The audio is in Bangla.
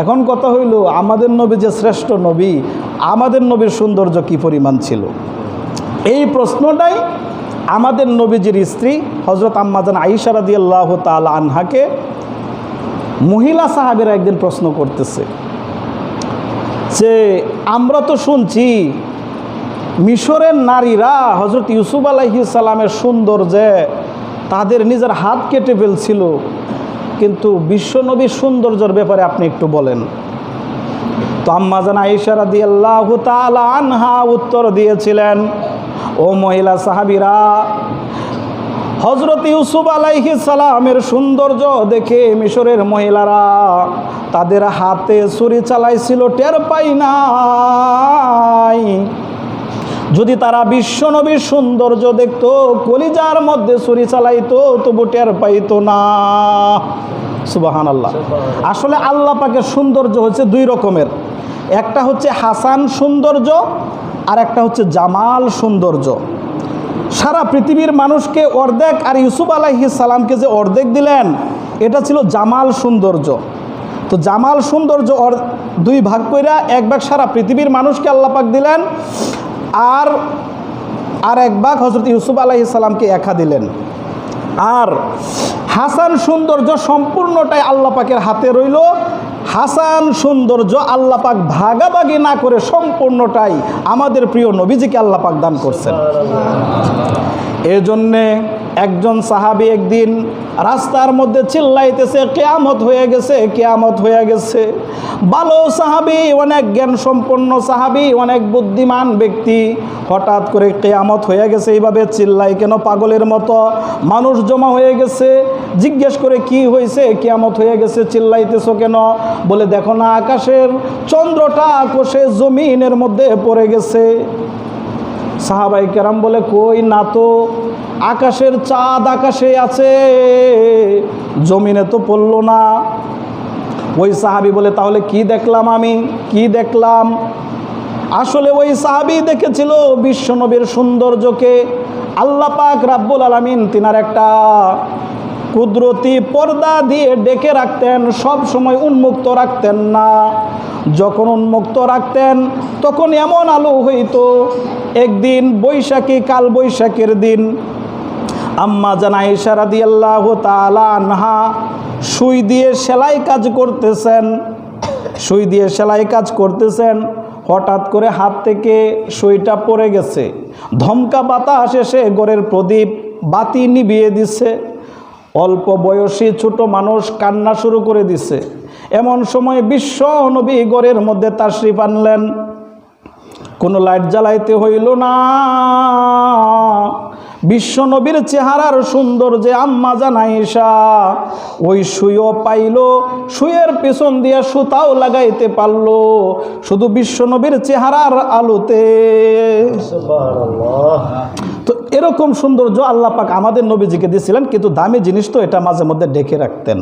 এখন কথা হইল, আমাদের নবী যে শ্রেষ্ঠ নবী, আমাদের নবীর সৌন্দর্য কি পরিমাণ ছিল? এই প্রশ্নটাই আমাদের নবীজির স্ত্রী হজরত আম্মাজান আইসারাদি আল্লাহ তাল আনহাকে মহিলা সাহাবেরা একদিন প্রশ্ন করতেছে যে, আমরা তো শুনছি মিশরের নারীরা হজরত ইউসুফ আলাহি সালামের সৌন্দর্যে তাদের নিজের হাত কেটে ফেলছিল কিন্তু বিশ্বনবীর সৌন্দর্যের ব্যাপারে আপনি একটু বলেন। তো আম্মাজান আইসারা দিয়ে আল্লাহ আনহা উত্তর দিয়েছিলেন, ও মহিলা সাহাবিরা হজরত ইউসুফ আলাইহি সালামের সৌন্দর্য দেখে মিশরের মহিলারা তাদের হাতে ছুরি চালাইছিল, টের পাই নাই। যদি তারা বিশ্বনবীর সৌন্দর্য দেখতো, কলিজার মধ্যে ছুরি চালাইতো, তবু টের পাইতো না। সুবাহান আল্লাহ আসলে আল্লাহ পাকের সৌন্দর্য হচ্ছে দুই রকমের। একটা হচ্ছে হাসান সৌন্দর্য, আর একটা হচ্ছে জামাল সৌন্দর্য। সারা পৃথিবীর মানুষকে অর্ধেক, আর ইউসুফ আলাইহি সালামকে যে অর্ধেক দিলেন, এটা ছিল জামাল সৌন্দর্য। তো জামাল সৌন্দর্য দুই ভাগ কইরা এক ভাগ সারা পৃথিবীর মানুষকে আল্লাপাক দিলেন আর আর এক বাঘ হজরত ইউসুফ আলাইসাল্লামকে একা দিলেন। আর হাসান সৌন্দর্য সম্পূর্ণটাই আল্লাপাকের হাতে রইল। হাসান সৌন্দর্য আল্লাপাক ভাগাভাগি না করে সম্পূর্ণটাই আমাদের প্রিয় নবীজিকে আল্লাহ পাক দান করছেন। এজন্যে একজন সাহাবি একদিন রাস্তার মধ্যে চিল্লাইতেছে, কেয়ামত হয়ে গেছে, কেয়ামত হয়ে গেছে। ভালো সাহাবি, অনেক জ্ঞান সম্পন্ন সাহাবি, অনেক বুদ্ধিমান ব্যক্তি। হঠাৎ করে কেয়ামত হয়ে গেছে, এইভাবে চিল্লাই কেন? পাগলের মতো মানুষ জমা হয়ে গেছে। জিজ্ঞেস করে, কি হয়েছে? কেয়ামত হয়ে গেছে, চিল্লাইতেছো কেন? বলে, দেখো না, আকাশের চন্দ্রটা কোষে জমিনের মধ্যে পড়ে গেছে। সাহাবাই কেরাম বলে, কই না তো? আকাশের চাঁদ আকাশে আছে, জমিনে তো পড়ল না। ওই সাহাবি বলে, তাহলে কি দেখলাম আমি? কি দেখলাম? আসলে ওই সাহাবি দেখেছিল বিশ্বনবীর সৌন্দর্যকে। আল্লাহ পাক রাব্বুল আলামিন তিনার একটা কুদরতি পর্দা দিয়ে ডেকে রাখতেন, সব সময় উন্মুক্ত রাখতেন না। যখন উন্মুক্ত রাখতেন, তখন এমন আলো হইতো, একদিন বৈশাখী কাল বৈশাখের দিন। আম্মা জানাই সারাদি আল্লাহ আনহা সুই দিয়ে সেলাই কাজ করতেছেন। সুই দিয়ে সেলাই কাজ করতেছেন। হঠাৎ করে হাত থেকে সুইটা পড়ে গেছে। ধমকা বাতাস এসে গড়ের প্রদীপ বাতি নিভিয়ে দিছে। অল্প বয়সী ছোট মানুষ কান্না শুরু করে দিছে। এমন সময় বিশ্ব নবী গড়ের মধ্যে তাশরিফ আনলেন। কোনো লাইট জ্বালাইতে হইল না। বিশ্ব নবীর চেহারার সুন্দর যে আম্মা জানাইসা ওই শুয়েও পাইল শুয়ের পেছন দিয়ে সুতাও লাগাইতে পারল শুধু বিশ্বনবীর চেহারার আলোতে। তো এরকম সৌন্দর্য আল্লাপাক আমাদের নবীজিকে দিয়েছিলেন কিন্তু দামি জিনিস তো এটা মাঝে মধ্যে ডেকে রাখতেন।